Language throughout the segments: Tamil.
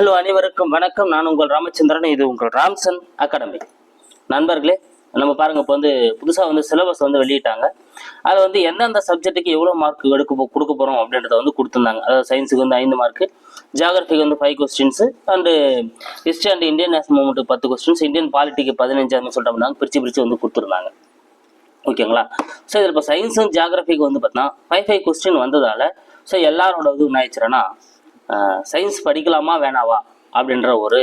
ஹலோ அனைவருக்கும் வணக்கம். நான் உங்கள் ராமச்சந்திரன் இது உங்கள் ராம்சன் அகாடமி. நண்பர்களே நம்ம பாருங்க இப்போ வந்து புதுசாக வந்து சிலபஸ் வந்து வெளியிட்டாங்க. அதில் வந்து எந்தெந்த சப்ஜெக்ட்டுக்கு எவ்வளோ மார்க் எடுக்க போ- கொடுக்க போகிறோம் அப்படின்றத வந்து கொடுத்துருந்தாங்க. அதாவது சயின்ஸுக்கு வந்து ஐந்து மார்க்கு ஜியாகிரபிக்கு வந்து five questions and history and Indian national movement பத்து கொஸ்டின்ஸ் இந்தியன் பாலிட்டிக்கு பதினஞ்சு அந்த மாதிரி சொல்லிட்டு பிரித்து பிரித்து வந்து கொடுத்துருந்தாங்க. ஓகேங்களா? ஸோ இதில் இப்போ சயின்ஸும் ஜியாகிரபிக்கு வந்து பார்த்தீங்கன்னா ஃபைவ் ஃபைவ் கொஸ்டின் வந்ததால் ஸோ எல்லாரோட இது என்ன ஆயிடுச்சுன்னா சயின்ஸ் படிக்கலாமா வேணாவா அப்படின்ற ஒரு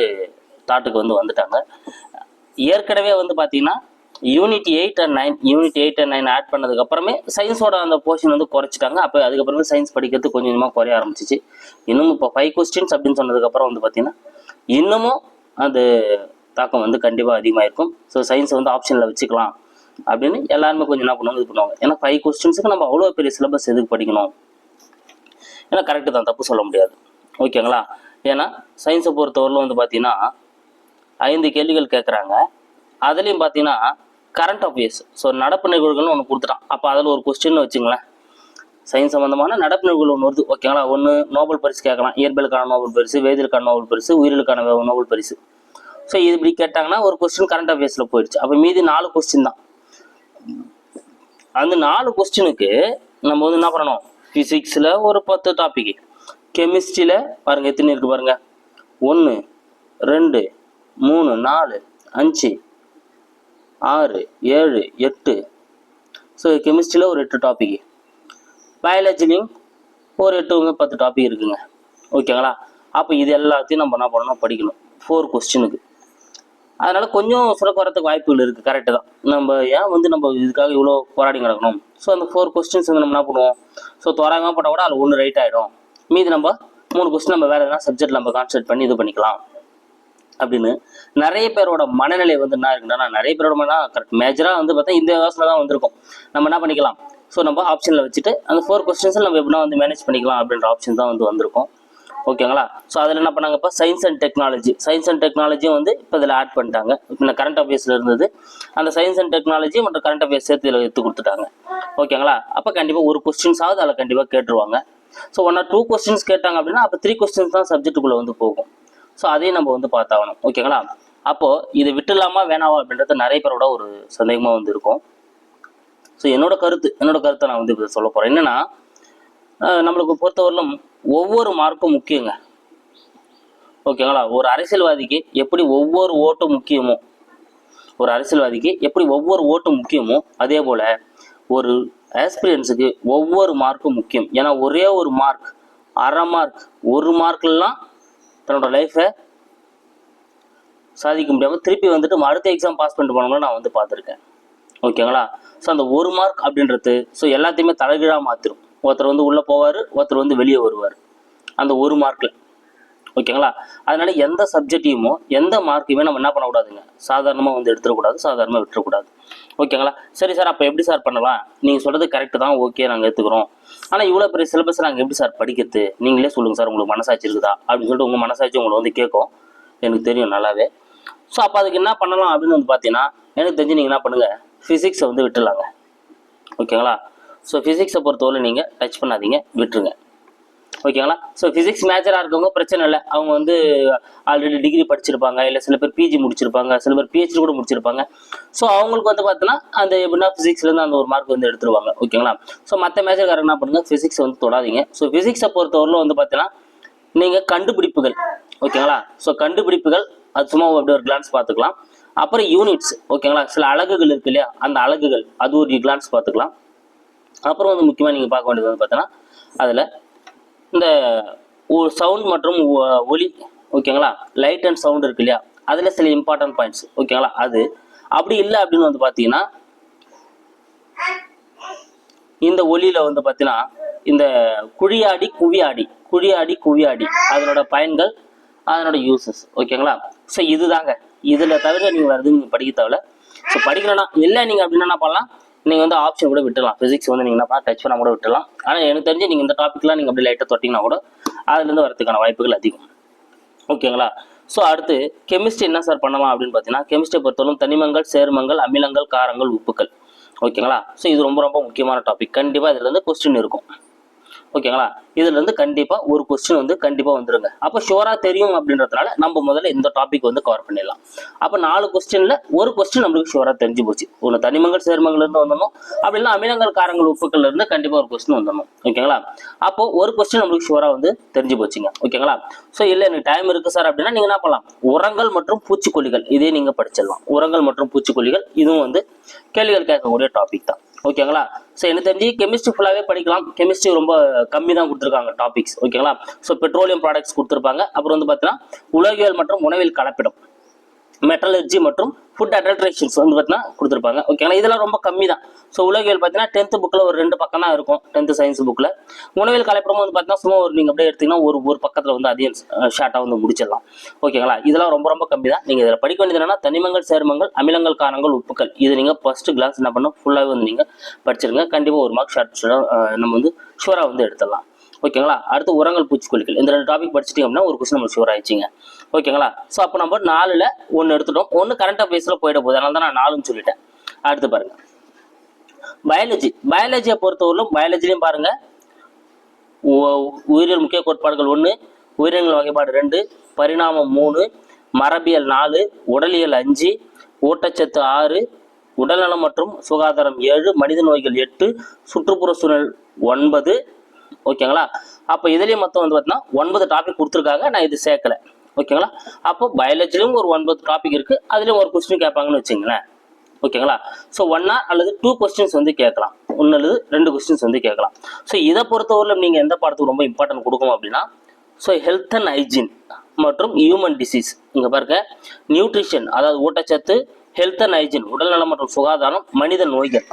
தாட்டுக்கு வந்து வந்துட்டாங்க. ஏற்கனவே வந்து பார்த்தீங்கன்னா unit eight and nine unit eight and nine add பண்ணதுக்கு அப்புறமே சயின்ஸோட அந்த போர்ஷன் வந்து குறைச்சிட்டாங்க. அப்போ அதுக்கப்புறமே சயின்ஸ் படிக்கிறது கொஞ்சம் கொஞ்சமாக குறைய ஆரம்பிச்சிச்சு. இன்னும் இப்போ ஃபைவ் கொஸ்டின்ஸ் அப்படின்னு சொன்னதுக்கப்புறம் வந்து பார்த்தீங்கன்னா இன்னமும் அது தாக்கம் வந்து கண்டிப்பாக அதிகமாக இருக்கும் ஸோ சயின்ஸை வந்து ஆப்ஷனில் வச்சுக்கலாம் அப்படின்னு எல்லாருமே கொஞ்சம் என்ன பண்ணுவாங்க இது பண்ணுவாங்க. ஏன்னா ஃபைவ் கொஸ்டின்ஸுக்கு நம்ம அவ்வளோ பெரிய சிலபஸ் எதுக்கு படிக்கணும்? ஏன்னா கரெக்டு தான் தப்பு சொல்ல முடியாது. ஓகேங்களா? ஏன்னா சயின்ஸை பொறுத்தவரையிலும் வந்து பார்த்தீங்கன்னா ஐந்து கேள்விகள் கேட்குறாங்க அதுலேயும் பார்த்தீங்கன்னா கரண்ட் அஃபேர்ஸ் ஸோ நடப்பு நிகழ்வுகள்னு ஒன்று கொடுத்துட்டான். அப்போ அதில் ஒரு கொஸ்டின் வச்சுங்களேன். சயின்ஸ் சம்மந்தமான நடப்பு நிகழ்வுகள் ஒன்று வருது. ஓகேங்களா? ஒன்று நோபல் பரிசு கேட்கலாம். இயற்பியலுக்கான நோபல் பரிசு வேதியலுக்கான நோபல் பரிசு உயிரியலுக்கான நோபல் பரிசு. ஸோ இது இப்படி கேட்டாங்கன்னா ஒரு கொஸ்டின் கரண்ட் அஃபேர்ஸில் போயிடுச்சு. அப்போ மீதி நாலு கொஸ்டின் தான். அந்த நாலு கொஸ்டினுக்கு நம்ம வந்து என்ன பண்ணணும்? ஃபிசிக்ஸில் ஒரு பத்து டாபிக் கெமிஸ்ட்ரியில் பாருங்கள் எத்தனை இருக்குது பாருங்கள் ஒன்று ரெண்டு மூணு நாலு அஞ்சு ஆறு ஏழு எட்டு. ஸோ கெமிஸ்ட்ரியில் ஒரு எட்டு டாபிக் பயாலஜிலையும் ஒரு எட்டுங்க பத்து டாபிக் இருக்குங்க. ஓகேங்களா? அப்போ இது எல்லாத்தையும் நம்ம என்ன பண்ணணும்? படிக்கணும். ஃபோர் கொஸ்டினுக்கு அதனால் கொஞ்சம் சுரக்க வரத்துக்கு வாய்ப்புகள் இருக்குது கரெக்டு தான். நம்ம ஏன் வந்து நம்ம இதுக்காக இவ்வளோ போராடி கிடக்கணும்? ஸோ அந்த ஃபோர் கொஸ்டின்ஸ் வந்து நம்ம என்ன பண்ணுவோம்? ஸோ தோராயமாக போட்டால் கூட அதில் ஒன்று ரைட் ஆகிடும் மீதி நம்ம மூணு கொஸ்டின் நம்ம வேறு எதனா சப்ஜெக்ட் நம்ம கான்சென்ட் பண்ணி இது பண்ணிக்கலாம். அப்படின்னு நிறைய பேரோட மனநிலை வந்து என்ன இருக்குன்னா நிறைய பேரோட மன கரெக்ட் மேஜராக வந்து பார்த்தா இந்த யோசனை தான் வந்திருக்கும். நம்ம என்ன பண்ணிக்கலாம்? ஸோ நம்ம ஆப்ஷனில் வச்சுட்டு அந்த ஃபோர் கொஸ்டின்ஸில் நம்ம எப்படின்னா வந்து மேனேஜ் பண்ணிக்கலாம் அப்படின்ற ஆப்ஷன் தான் வந்து வந்திருக்கும். ஓகேங்களா ஸோ அதில் என்ன பண்ணாங்க இப்போ? Science and technology science and டெக்னாலஜியும் வந்து இப்போ இதில் ஆட் பண்ணிட்டாங்க. இப்போ கரண்ட் அஃபேர்ஸில் இருந்தது. அந்த சயின்ஸ் அண்ட் டெக்னாலஜி மற்றும் கரண்ட் அஃபேர்ஸ் சேர்த்து இதில் எடுத்து கொடுத்துட்டாங்க. ஓகேங்களா அப்போ கண்டிப்பாக ஒரு கொஸ்டின்ஸாவது அதில் கண்டிப்பாக கேட்டுருவாங்க. So one or two questions கேட்டாங்க அப்படின்னா அப்போ த்ரீ கொஸ்டின்ஸ் தான் சப்ஜெக்ட்டுக்குள்ளே வந்து போகும். ஸோ அதையும் நம்ம வந்து பார்த்தாகணும். ஓகேங்களா அப்போது இதை விட்டுலாமா வேணாவா அப்படின்றது நிறைய பேரோட ஒரு சந்தேகமாக வந்து இருக்கும். ஸோ என்னோட கருத்து என்னோட கருத்தை நான் வந்து இப்போ சொல்ல போகிறேன் என்னென்னா நம்மளுக்கு பொறுத்தவரையிலும் ஒவ்வொரு மார்க்கும் முக்கியங்க. ஓகேங்களா ஒரு அரசியல்வாதிக்கு எப்படி ஒவ்வொரு ஓட்டும் முக்கியமோ ஒரு அரசியல்வாதிக்கு எப்படி ஒவ்வொரு ஓட்டும் முக்கியமோ அதே போல் ஒரு ஆஸ்பிரியன்ஸுக்கு ஒவ்வொரு மார்க்கும் முக்கியம். ஏன்னா ஒரே ஒரு மார்க் அரை மார்க் ஒரு மார்க்லாம் தன்னோட லைஃப்பை சாதிக்க முடியாமல் திருப்பி வந்துட்டு அடுத்த எக்ஸாம் பாஸ் பண்ணிட்டு போனவங்கள நான் வந்து பார்த்துருக்கேன். ஓகேங்களா ஸோ அந்த ஒரு மார்க் அப்படின்றது ஸோ எல்லாத்தையுமே தலைகீழாக மாற்றிடும் ஒருத்தர் வந்து உள்ளே போவார் ஒருத்தர் வந்து வெளியே வருவார். அந்த ஒரு மார்க்கில் ஓகேங்களா? அதனால எந்த சப்ஜெக்டையுமோ எந்த மார்க்கையுமே நம்ம என்ன பண்ணக்கூடாதுங்க. சாதாரணமாக வந்து எடுத்துடக்கூடாது சாதாரணமாக விட்டுறக்கூடாது. ஓகேங்களா? சரி சார் அப்போ எப்படி சார் பண்ணலாம்? நீங்கள் சொல்கிறது கரெக்டு தான் ஓகே நாங்கள் எடுத்துக்கிறோம் ஆனால் இவ்வளோ பெரிய சிலபஸ் நாங்கள் எப்படி சார் படிக்கிறது? நீங்களே சொல்லுங்கள் சார் உங்களுக்கு மனசாட்சி இருக்குதா? அப்படின்னு சொல்லிட்டு உங்கள் மனசாட்சி உங்களை வந்து கேட்கும். எனக்கு தெரியும் நல்லாவே. ஸோ அப்போ அதுக்கு என்ன பண்ணலாம் அப்படின்னு வந்து பார்த்தீங்கன்னா எனக்கு தெரிஞ்சு நீங்கள் என்ன பண்ணுங்கள் ஃபிசிக்ஸை வந்து விட்டுலாங்க ஓகேங்களா? ஸோ ஃபிசிக்ஸை பொறுத்தவரை நீங்கள் டச் பண்ணாதீங்க விட்டுருங்க. ஓகேங்களா? ஸோ ஃபிசிக்ஸ் மேஜராக இருக்கவங்க பிரச்சனை இல்லை. அவங்க வந்து ஆல்ரெடி டிகிரி படிச்சிருப்பாங்க. இல்லை சில பேர் பிஜி முடிச்சிருப்பாங்க. சில பேர் பிஹெச்டி கூட முடிச்சிருப்பாங்க. ஸோ அவங்களுக்கு வந்து பார்த்தோன்னா அந்த எப்படின்னா ஃபிசிக்ஸ்லேருந்து அந்த ஒரு மார்க் வந்து எடுத்துருவாங்க. ஓகேங்களா? ஸோ மற்ற மேஜர்காரங்க என்ன பண்ணுங்க? ஃபிசிக்ஸ் வந்து தொடாதீங்க. ஸோ ஃபிசிக்ஸை பொறுத்தவரையில் வந்து பார்த்தீங்கன்னா நீங்கள் கண்டுபிடிப்புகள். ஓகேங்களா? ஸோ கண்டுபிடிப்புகள் அது சும்மா அப்படி ஒரு கிளான்ஸ் பார்த்துக்கலாம் அப்புறம் யூனிட்ஸ் ஓகேங்களா? சில அலகுகள் இருக்கு இல்லையா? அந்த அலகுகள் அது ஒரு கிளான்ஸ் பார்த்துக்கலாம் அப்புறம் வந்து முக்கியமாக நீங்கள் பார்க்க வேண்டியது வந்து பார்த்தீங்கன்னா அதில் இந்த சவுண்ட் மற்றும் ஒ- ஒலி ஓகேங்களா? லைட் அண்ட் சவுண்ட் இருக்கு இல்லையா? அதில் சில இம்பார்ட்டன்ட் பாயிண்ட்ஸ் ஓகேங்களா? அது. அப்படி இல்லை அப்படின்னு வந்து பார்த்தீங்கன்னா இந்த ஒலியில் வந்து பார்த்தீங்கன்னா இந்த குழியாடி குவியாடி குழியாடி குவியாடி அதனோட பயன்கள் அதனோட யூசஸ் ஓகேங்களா? ஸோ இதுதாங்க. இதில் தவிர நீங்கள் வருது நீங்கள் படிக்க தேவையில்ல. ஸோ படிக்கணும்னா இல்லை நீங்கள் அப்படின்னா என்ன பண்ணலாம்? நீங்கள் வந்து ஆப்ஷன் கூட விட்டுலாம். ஃபிசிக்ஸ் வந்து நீங்கள் என்ன டச் பண்ணால் கூட விட்டுலாம். ஆனால் எனக்கு தெரிஞ்சு நீங்கள் இந்த டாப்பிக்லாம் நீங்கள் அப்படி லைட்டாக தொட்டிங்கன்னா கூட அதுலேருந்து வரதுக்கான வாய்ப்புகள் அதிகம். ஓகேங்களா? ஸோ அடுத்து கெமிஸ்ட்ரி என்ன சார் பண்ணலாம் அப்படின்னு பார்த்தீங்கன்னா கெமிஸ்ட்ரி பொறுத்தவரைக்கும் தனிமங்கள் சேர்மங்கள் அமிலங்கள் காரங்கள் உப்புக்கள். ஓகேங்களா? ஸோ இது ரொம்ப ரொம்ப முக்கியமான டாபிக் கண்டிப்பாக இதுலேருந்து கொஸ்டின் இருக்கும். ஓகேங்களா இதுல இருந்து கண்டிப்பா ஒரு கொஸ்டின் வந்து கண்டிப்பா வந்துருங்க. அப்போ ஷோரா தெரியும் அப்படின்றதுனால நம்ம முதல்ல இந்த டாபிக் வந்து கவர் பண்ணிடலாம். அப்போ நாலு கொஸ்டின்ல ஒரு கொஸ்டின் நம்மளுக்கு ஷோரா தெரிஞ்சு போச்சு. ஒன்று தனிமங்கள் சேர்மங்கள் இருந்து வந்தணும். அப்படி இல்லை அமிலங்கள் காரங்கள் உப்புக்கள் இருந்து கண்டிப்பா ஒரு கொஸ்டின் வந்துடணும் ஓகேங்களா அப்போ ஒரு கொஸ்டின் நம்மளுக்கு ஷோரா வந்து தெரிஞ்சு போச்சுங்க. ஓகேங்களா ஸோ இல்லை எனக்கு டைம் இருக்கு சார் அப்படின்னா நீங்க என்ன பண்ணலாம்? உரங்கள் மற்றும் பூச்சிக்கொல்லிகள். இதே நீங்க படிச்சிடலாம். உரங்கள் மற்றும் பூச்சிக்கொல்லிகள் இதுவும் வந்து கேள்விகள் கேட்கக்கூடிய டாபிக் தான். ஓகேங்களா? ஸோ எனக்கு தெரிஞ்சு கெமிஸ்ட்ரி ஃபுல்லாகவே படிக்கலாம். கெமிஸ்ட்ரி ரொம்ப கம்மி தான் கொடுத்துருக்காங்க டாபிக்ஸ் ஓகேங்களா? ஸோ பெட்ரோலியம் ப்ராடக்ட்ஸ் கொடுத்துருப்பாங்க. அப்புறம் வந்து பார்த்தீங்கன்னா உலகியல் மற்றும் உணவில் கலப்பிடம். மெட்டலர்ஜி மற்றும் ஃபுட் அடல்ட்ரேஷன்ஸ் வந்து பார்த்தீங்கன்னா கொடுத்துருப்பாங்க. ஓகேங்களா இதெல்லாம் ரொம்ப கம்மி தான் ஸோ உலகியல் பார்த்தீங்கன்னா டென்த்து புக்கில் ஒரு ரெண்டு பக்கம் தான் இருக்கும் டென்த்து சயின்ஸ் புக்கில் உணவியல் கலைப்புறமும் வந்து பார்த்தீங்கன்னா சும்மா ஒரு நீங்கள் அப்படியே எடுத்தீங்கன்னா ஒரு ஒரு பக்கத்தில் வந்து அதையும் ஷார்ட்டாக வந்து முடிச்சிடலாம். ஓகேங்களா இதெல்லாம் ரொம்ப ரொம்ப கம்மி தான் நீங்கள் இதில் படிக்க வேண்டியது என்னன்னா தனிமங்கள் சேர்மங்கள் அமிலங்கள் காரங்கள் உப்புக்கள். இது நீங்கள் ஃபஸ்ட்டு கிளாஸ் என்ன பண்ணணும்? ஃபுல்லாகவே வந்து நீங்கள் படிச்சிருங்க. கண்டிப்பாக ஒரு மார்க் ஷார்ட் நம்ம வந்து ஷூராக வந்து எடுத்துடலாம். ஓகேங்களா அடுத்து உரங்கள் பூச்சிக்கொல்லிகள். இந்த ரெண்டு டாபிக் படிச்சிட்டிங்க அப்படின்னா ஒரு கொஸ்டின் நம்ம ஷுவர் ஆயிடுச்சிங்க. ஓகேங்களா? ஸோ அப்போ நம்ம நாலில் ஒன்று எடுத்துட்டோம். ஒன்று கரண்ட் அஃபேர்ஸில் போயிட போகுது. அதனால தான் நான் நாலுன்னு சொல்லிட்டேன். அடுத்து பாருங்க. பயாலஜி பயாலஜியை பொறுத்தவரையிலும் பயாலஜிலையும் பாருங்க. உ- உயிரியல் முக்கிய கோட்பாடுகள் ஒன்று உயிரினங்கள் வகைப்பாடு ரெண்டு பரிணாமம் மூணு மரபியல் நாலு உடலியல் அஞ்சு ஊட்டச்சத்து ஆறு உடல்நலம் மற்றும் சுகாதாரம் ஏழு மனித நோய்கள் எட்டு சுற்றுப்புற சூழல் ஒன்பது. ஓகேங்களா? அப்போ இதுலேயும் மொத்தம் வந்து பார்த்தீங்கன்னா ஒன்பது டாபிக் கொடுத்துருக்காங்க. நான் இது சேர்க்கல. ஓகேங்களா அப்போ பயாலஜிலும் ஒரு ஒன்பது டாபிக் இருக்குது அதுலேயும் ஒரு கொஸ்டின் கேட்பாங்கன்னு வச்சுங்களேன். ஓகேங்களா ஸோ ஒன் ஆர் அல்லது டூ கொஸ்டின்ஸ் வந்து கேட்கலாம். ஒன்று அல்லது ரெண்டு கொஸ்டின்ஸ் வந்து கேட்கலாம். ஸோ இதை பொறுத்தவரையிலும் நீங்கள் எந்த பாடத்துக்கு ரொம்ப இம்பார்ட்டன்ட் கொடுக்கணும் அப்படின்னா ஸோ ஹெல்த் அண்ட் ஹைஜீன் மற்றும் ஹியூமன் டிசீஸ் இங்கே பாருங்க. நியூட்ரிஷன் அதாவது ஊட்டச்சத்து ஹெல்த் அண்ட் ஹைஜீன் உடல்நலம் மற்றும் சுகாதாரம் மனித நோய்கள்.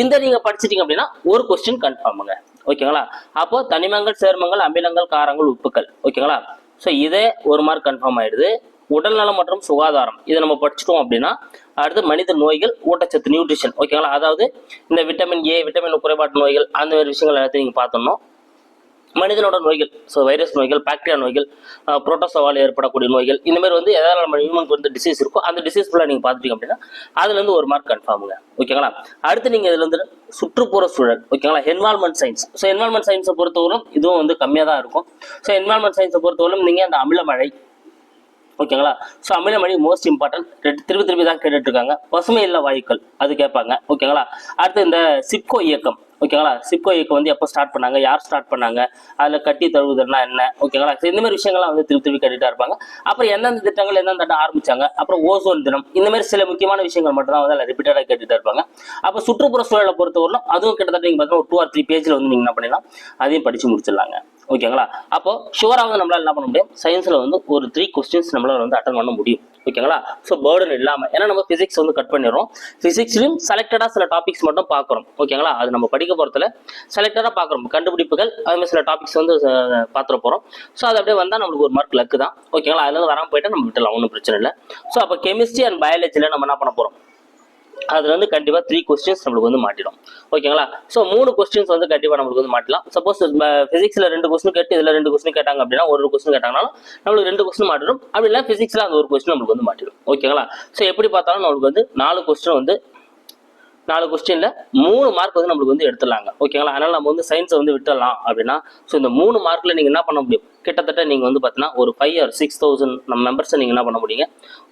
இந்த நீங்கள் படிச்சிட்டீங்க அப்படின்னா ஒரு கொஸ்டின் கன்ஃபார்முங்க ஓகேங்களா அப்போ தனிமங்கள் சேர்மங்கள் அமிலங்கள் காரங்கள் உப்புக்கள். ஓகேங்களா ஸோ இதே ஒரு மார்க் கன்ஃபார்ம் ஆயிடுது. உடல்நலம் மற்றும் சுகாதாரம். இதை நம்ம படிச்சிட்டோம் அப்படின்னா அடுத்து மனித நோய்கள் ஊட்டச்சத்து நியூட்ரிஷன் ஓகேங்களா அதாவது இந்த விட்டமின் ஏ விட்டமின் குறைபாட்டு நோய்கள் அந்த மாதிரி விஷயங்கள் எல்லாத்தையும் நீங்கள் பார்த்தோம்னா மனிதனோட நோய்கள் ஸோ வைரஸ் நோய்கள் பாக்டீரியா நோய்கள் புரோட்டோசோவால் ஏற்படக்கூடிய நோய்கள் இந்த மாதிரி வந்து எதாவது நம்ம ஹியூமனுக்கு வந்து டிசீஸ் இருக்கோ அந்த டிசீஸ் ஃபுல்லாக நீங்கள் பார்த்துட்டீங்க அப்படின்னா அதுலேருந்து ஒரு மார்க் கன்ஃபார்முங்க ஓகேங்களா அடுத்து நீங்கள் இதில் வந்து சுற்றுப்புற சூழல் ஓகேங்களா என்வால்மெண்ட் சயின்ஸ் ஸோ என்வால்மெண்ட் சயின்ஸை பொறுத்தவரைக்கும் இதுவும் வந்து கம்மியாக தான் இருக்கும். ஸோ என்வால்மெண்ட் சயின்ஸை பொறுத்தவரைக்கும் நீங்கள் அந்த அமிலமழை ஓகேங்களா ஸோ அமிலமணி மோஸ்ட் இம்பார்ட்டன்ட் திருப்பி திருப்பி தான் கேட்டுட்டு இருக்காங்க. பசுமை இல்ல வாயுக்கள் அது கேட்பாங்க. ஓகேங்களா அடுத்து இந்த சிப்கோ இயக்கம். ஓகேங்களா சிப்கோ இயக்கம் வந்து எப்போ ஸ்டார்ட் பண்ணாங்க? யார் ஸ்டார்ட் பண்ணாங்க? அதில் கட்டி தழுவுதல்னா என்ன? ஓகேங்களா இந்த மாதிரி விஷயங்கள்லாம் வந்து திருப்பி திருப்பி கட்டிட்டா இருப்பாங்க. அப்புறம் எந்தெந்த திட்டங்கள் எந்தெந்த திட்டம் ஆரம்பிச்சாங்க? அப்புறம் ஓசோன் தினம். இந்த மாதிரி சில முக்கியமான விஷயங்கள் மட்டும் தான் வந்து ரிப்பீட்டடாக கேட்டுட்டா இருப்பாங்க. அப்போ சுற்றுப்புற சூழலை பொறுத்தவரையிலும் அதுவும் கிட்டத்தட்ட நீங்கள் பார்த்தீங்கன்னா ஒரு டூ ஆர் த்ரீ பேஜில் வந்து நீங்கள் என்ன பண்ணிடலாம்? அதையும் படித்து முடிச்சிடலாங்க. ஓகேங்களா அப்போ ஷுவராக வந்து நம்மளால என்ன பண்ண முடியும்? சயின்ஸில் வந்து ஒரு த்ரீ கொஸ்டின்ஸ் நம்மளால வந்து அட்டன் பண்ண முடியும். ஓகேங்களா ஸோ பேர்டன் இல்லாமல் ஏன்னா நம்ம ஃபிசிக்ஸ் வந்து கட் பண்ணிடுறோம். ஃபிசிக்ஸ்லையும் செலக்டடாக சில டாபிக்ஸ் மட்டும் பார்க்குறோம். ஓகேங்களா அது நம்ம படிக்க போகிறதுல செலக்டடாக பார்க்குறோம். கண்டுபிடிப்புகள் அதுமாதிரி சில டாபிக்ஸ் வந்து பார்த்துட்டு பார்த்துட போகிறோம் ஸோ அது அப்படியே வந்தால் நம்மளுக்கு ஒரு மார்க் லக்கு தான். ஓகேங்களா அதுலேருந்து வராமல் போயிட்டா நம்ம விட்டுலாம் ஒன்றும் பிரச்சனை இல்லை. ஸோ அப்போ கெமிஸ்ட்ரி அண்ட் பயாலஜியில் நம்ம என்ன பண்ண போகிறோம் அதில் வந்து கண்டிப்பாக த்ரீ கொஸ்டின்ஸ் நம்மளுக்கு வந்து மாட்டிடும். ஓகேங்களா ஸோ மூணு கொஸ்டின்ஸ் வந்து கண்டிப்பாக நம்மளுக்கு வந்து மாட்டலாம். சப்போஸ் ஃபிசிக்ஸில் ரெண்டு கொஸ்டின் கேட்டு இதில் ரெண்டு கொஸ்டின் கேட்டாங்க அப்படின்னா ஒரு கொஸ்டின் கேட்டாங்கனாலும் நம்மளுக்கு ரெண்டு கொஸ்டின் மாட்டிடும். அப்படி இல்லை ஃபிசிக்ஸில் அந்த ஒரு கொஸ்டின் நம்மளுக்கு வந்து மாட்டிடும். ஓகேங்களா ஸோ எப்படி பார்த்தாலும் நம்மளுக்கு வந்து நாலு கொஸ்டின் வந்து நாலு கொஸ்டின்ல மூணு மார்க் வந்து நம்மளுக்கு வந்து எடுத்துடலாங்க. ஓகேங்களா அதனால நம்ம வந்து சயின்ஸை வந்து விட்டுடலாம் அப்படின்னா ஸோ இந்த மூணு மார்க்ல நீங்க என்ன பண்ண முடியும்? கிட்டத்தட்ட நீங்க வந்து பார்த்தீங்கன்னா ஒரு ஃபைவ் ஆர் சிக்ஸ் தௌசண்ட் நம்ம மெம்பர்ஸை நீங்க என்ன பண்ண முடியுங்க?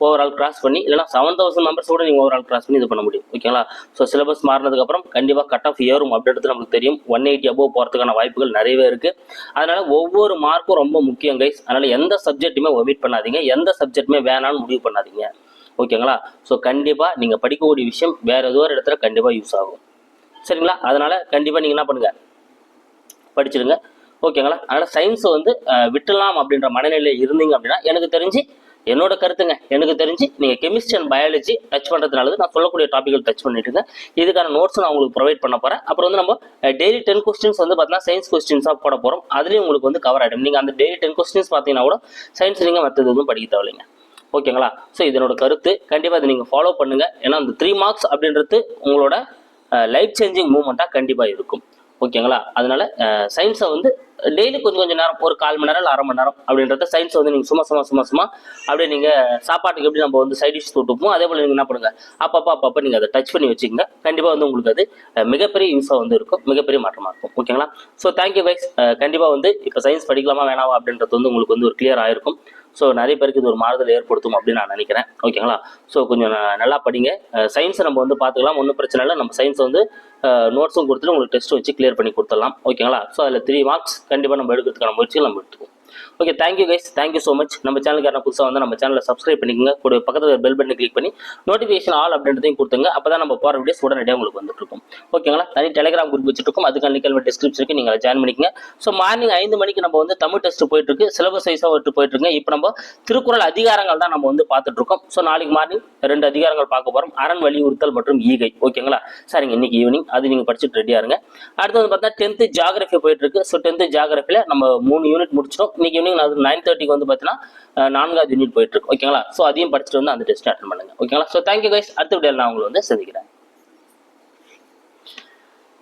ஓவரால் கிராஸ் பண்ணி இல்லைனா செவன் தௌசண்ட் மெம்பர்ஸ் கூட நீங்க ஓவரால் கிராஸ் பண்ணி இது பண்ண முடியும். ஓகேங்களா ஸோ சிலபஸ் மாறினதுக்கு அப்புறம் கண்டிப்பாக கட் ஆஃப் ஏறும் அப்படின்றது நமக்கு தெரியும். ஒன் எயிட்டி அபோவ் போறதுக்கான வாய்ப்புகள் நிறையவே இருக்கு. அதனால ஒவ்வொரு மார்க்கும் ரொம்ப முக்கியம் கைஸ் அதனால எந்த சப்ஜெக்ட்டுமே ஒமிட் பண்ணாதீங்க. எந்த சப்ஜெக்ட்டுமே வேணான்னு முடிவு பண்ணாதீங்க. ஓகேங்களா? ஸோ கண்டிப்பாக நீங்கள் படிக்கக்கூடிய விஷயம் வேறு ஏதோ ஒரு இடத்துல கண்டிப்பாக யூஸ் ஆகும். சரிங்களா? அதனால் கண்டிப்பாக நீங்கள் என்ன பண்ணுங்கள் படிச்சிடுங்க ஓகேங்களா? அதனால் சயின்ஸை வந்து அஹ், விட்டுலாம் அப்படின்ற மனநிலையில் இருந்தீங்க அப்படின்னா எனக்கு தெரிஞ்சு என்னோட கருத்துங்க. எனக்கு தெரிஞ்சு நீங்கள் கெமிஸ்ட்ரி அண்ட் பயாலஜி டச் பண்ணுறதுனால நான் சொல்லக்கூடிய டாப்பிக்கல் டச் பண்ணிட்டுங்க இதுக்கான நோட்ஸ் நான் உங்களுக்கு ப்ரொவைட் பண்ண போகிறேன் அப்புறம் வந்து நம்ம டெய்லி டென் கொஸ்டின்ஸ் வந்து பார்த்தீங்கன்னா சயின்ஸ் கொஸ்டின்ஸாக போட போகிறோம் அதுலேயும் உங்களுக்கு வந்து கவர் ஆகிடும் நீங்கள் அந்த டெய்லி டென் கொஸ்டின்ஸ் பார்த்தீங்கன்னா கூட சயின்ஸ் நீங்கள் மற்றது எதுவும் படிக்க தேவையில்லைங்க. ஓகேங்களா? ஸோ இதனோட கருத்து கண்டிப்பாக இதை நீங்கள் ஃபாலோ பண்ணுங்கள் ஏன்னா அந்த த்ரீ மார்க்ஸ் அப்படின்றது உங்களோட லைஃப் சேஞ்சிங் மூமெண்ட்டாக கண்டிப்பாக இருக்கும். ஓகேங்களா? அதனால சயின்ஸை வந்து டெய்லி கொஞ்சம் கொஞ்சம் நேரம் ஒரு கால் மணி நேரம் இல்லை அரை மணி நேரம் அப்படின்றத சயின்ஸை வந்து நீங்கள் சும்மா சும்மா சும்மா சும்மா அப்படியே நீங்கள் சாப்பாட்டுக்கு எப்படி நம்ம வந்து சைட் டிஷ் தொட்டுப்போம் அதே போல் நீங்கள் என்ன பண்ணுங்க? அப்பப்போ அப்பப்போ நீங்கள் அதை டச் பண்ணி வச்சுக்கோங்க. கண்டிப்பாக வந்து உங்களுக்கு அது மிகப்பெரிய யூஸாக வந்து இருக்கும். மிகப்பெரிய மாற்றமாக இருக்கும். ஓகேங்களா? ஸோ தேங்க்யூ கைஸ் கண்டிப்பாக வந்து இப்போ சயின்ஸ் படிக்கலாமா வேணாமா அப்படின்றது வந்து உங்களுக்கு வந்து ஒரு கிளியர் ஆயிருக்கும். ஸோ நிறைய பேருக்கு இது ஒரு மாறுதல் ஏற்படுத்தும் அப்படின்னு நான் நினைக்கிறேன். ஓகேங்களா ஸோ கொஞ்சம் நல்லா படிங்க. சயின்ஸை நம்ம வந்து பார்த்துக்கலாம். ஒன்றும் பிரச்சனை இல்லை. நம்ம சயின்ஸ் வந்து நோட்ஸும் கொடுத்துட்டு உங்களுக்கு டெஸ்ட் வச்சு கிளியர் பண்ணி கொடுத்துடலாம். ஓகேங்களா ஸோ அதில் த்ரீ மார்க்ஸ் கண்டிப்பாக நம்ம எடுக்கிறதுக்கான முயற்சிகள் நம்ம எடுத்துக்கோம் okay thank you guys thank you so much நம்ம சேனலுக்கு யாரும் புதுசாக வந்து நம்ம சேனலை சப்ஸ்கிரைப் பண்ணிக்கோங்க. கூட பக்கத்தில் பெல் பட்டனை கிளிக் பண்ணி நோட்டிஃபிகேஷன் ஆல் அப்படின்றதையும் கொடுத்துங்க அப்போ தான் நம்ம போகிற வீடியோஸ் உடனடியாக உங்களுக்கு வந்துட்டு இருக்கும் ஓகேங்களா தனி டெலிகிராம் குரூப் வச்சுருக்கோம் அதுக்கான லிங்க் டிஸ்கிரிப்ஷனுக்கு நீங்கள் ஜாயின் பண்ணிக்கங்க. ஸோ மார்னிங் ஐந்து மணிக்கு நம்ம வந்து தமிழ் டெஸ்ட் போயிட்டு இருக்கு சிலபஸ் வைஸாக விட்டு போயிட்டு இருக்கு இப்போ நம்ம திருக்குறள் அதிகாரங்கள் தான் நம்ம வந்து பார்த்துட்டு இருக்கோம் ஸோ நாளைக்கு மார்னிங் ரெண்டு அதிகாரங்கள் பார்க்க போகிறோம் அரண் வலியுறுத்தல் மற்றும் ஈகை. ஓகேங்களா சரிங்க இன்னைக்கு ஈவினிங் அது நீங்கள் படிச்சுட்டு ரெடியாக இருங்க. அடுத்து வந்து பார்த்தா டென்த்து ஜாகிரஃபி போயிட்டு இருக்கு ஸோ டென்த்து ஜாகிரஃபியில் நம்ம மூணு யூனிட் முடிச்சிடும் இன்னைக்கு ஈவினிங் நான் நைன் தேர்ட்டிக்கு வந்து பார்த்தீங்கன்னா நான்காவது யூனிட் போயிட்டு இருக்கு ஓகேங்களா ஸோ அதையும் படிச்சுட்டு வந்து அந்த டெஸ்ட் அட்டன் பண்ணுங்க. ஓகேங்களா ஸோ தேங்க்யூ கைஸ் அடுத்த வீடியோ நான் உங்களை வந்து சந்திக்கிறேன்.